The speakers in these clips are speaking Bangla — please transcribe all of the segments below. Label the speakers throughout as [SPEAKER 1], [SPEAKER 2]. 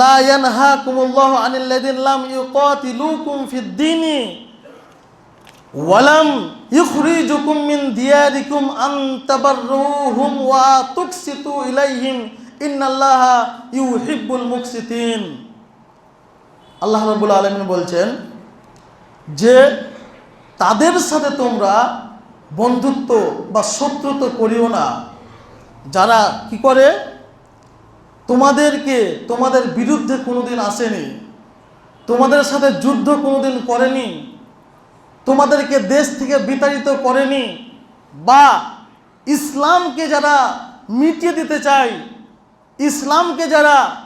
[SPEAKER 1] লা ইয়ানহাকুমুল্লাহু আনিল লাযিনা লাম ইউকাতিলুকুম ফিদ দীনি ওয়ালাম ইখরিজুকুম মিন দিয়ারিকুম আন তাবাররুহুম ওয়া তুকসিতু ইলাইহিম ইন্নাল্লাহা ইউহিব্বুল মুকসিতিন। আল্লাহ রাব্বুল আলামিন বলছেন যে তাদের সাথে তোমরা বন্ধুত্ব বা শত্রুত্ব করিও না। যারা কি করে? তোমাদেরকে, তোমাদের বিরুদ্ধে কোনোদিন আসেনি। তোমাদের সাথে যুদ্ধ কোনোদিন করেনি। তোমাদেরকে দেশ থেকে বিতাড়িত করেনি। বা ইসলামকে যারা মিটিয়ে দিতে চায়, ইসলামকে যারা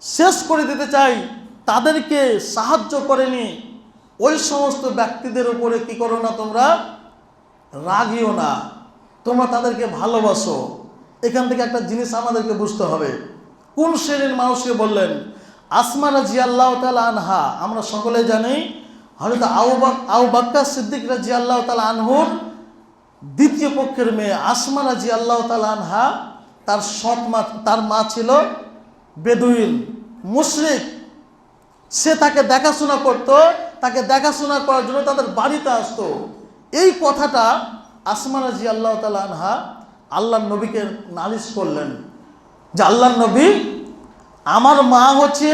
[SPEAKER 1] শেষ করে দিতে চাই তাদেরকে সাহায্য করেনি। ওই সমস্ত ব্যক্তিদের উপরে কি করো না তোমরা? রাগিও না। তোমরা তাদেরকে ভালোবাসো। এখান থেকে একটা জিনিস আমাদেরকে বুঝতে হবে। কোন শ্রেণির মানুষকে বললেন, আসমা রাজি আল্লাহ তালা আনহা? আমরা সকলে জানি হয়তো আউ আউ বাক্কা সিদ্দিক রাজি আল্লাহ তালা আনহুর দ্বিতীয় পক্ষের মেয়ে আসমা রাজি আল্লাহ তালা আনহা, তার সৎ মা, তার মা ছিল বেদুইন, মুশরিক। সে তাকে দেখাশোনা করত, তাকে দেখাশোনা করার জন্য তাদের বাড়িতে আসতো। এই কথাটা আসমা রাজি আল্লাহ তালা আনহা আল্লাহ নবীকে নালিশ করলেন। যে আল্লাহ নবী, আমার মা হচ্ছে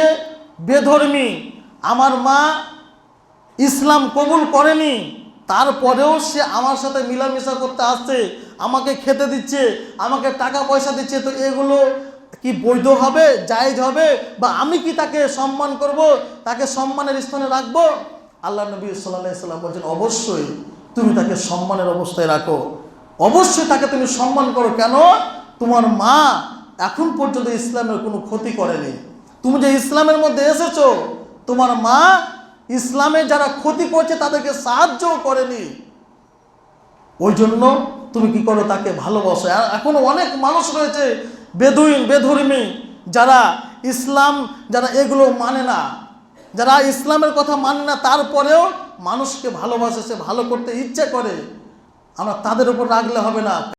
[SPEAKER 1] বেধর্মী, আমার মা ইসলাম কবুল করেনি, তারপরেও সে আমার সাথে মিলামেশা করতে আসছে, আমাকে খেতে দিচ্ছে, আমাকে টাকা পয়সা দিচ্ছে, তো এগুলো কি বৈধ হবে, জায়েজ হবে? বা আমি কি তাকে সম্মান করব, তাকে সম্মানের স্থানে রাখব? আল্লাহ নবী সাল্লাহ বলছেন, অবশ্যই তুমি তাকে সম্মানের অবস্থায় রাখো। অবশ্যই তাকে তুমি সম্মান করো। কেন? তোমার মা এখন পর্যন্ত ইসলামের কোনো ক্ষতি করেনি। তুমি যে ইসলামের মধ্যে এসেছ, তোমার মা ইসলামে যারা ক্ষতি করছে, তাদেরকে সাহায্যও করেনি। ওই জন্য তুমি কি করো, তাকে ভালোবাসো। আর এখনও অনেক মানুষ রয়েছে, বেদুইন, বেধর্মী, যারা ইসলাম, যারা এগুলো মানে না। যারা ইসলামের কথা মানে না, তারপরেও মানুষকে ভালোবাসে, সে ভালো করতে ইচ্ছে করে। আমরা তাদের উপর রাখলে হবে না।